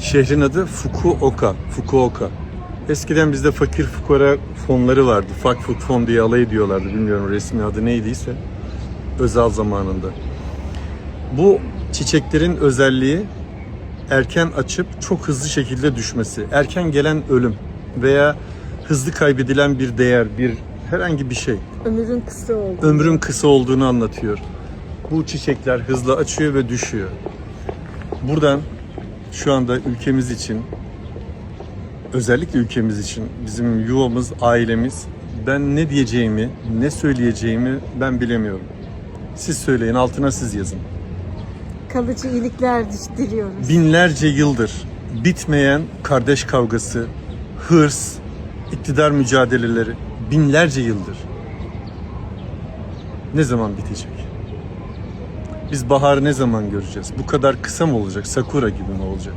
Şehrin adı Fukuoka. Fukuoka. Eskiden bizde fakir fukara fonları vardı. Fak Fuk Fon diye alay ediyorlardı. Bilmiyorum resmi adı neydiyse. Özal zamanında. Bu çiçeklerin özelliği erken açıp çok hızlı şekilde düşmesi. Erken gelen ölüm veya hızlı kaybedilen bir değer, bir herhangi bir şey. Ömrün kısa oldu. Ömrün kısa olduğunu anlatıyor. Bu çiçekler hızlı açıyor ve düşüyor. Buradan şu anda ülkemiz için özellikle ülkemiz için bizim yuvamız, ailemiz ben ne diyeceğimi, ne söyleyeceğimi ben bilemiyorum. Siz söyleyin, altına siz yazın. Kalıcı iyilikler diliyoruz. binlerce yıldır bitmeyen kardeş kavgası, hırs, iktidar mücadeleleri binlerce yıldır. Ne zaman bitecek? Biz baharı ne zaman göreceğiz? Bu kadar kısa mı olacak? Sakura gibi mi olacak?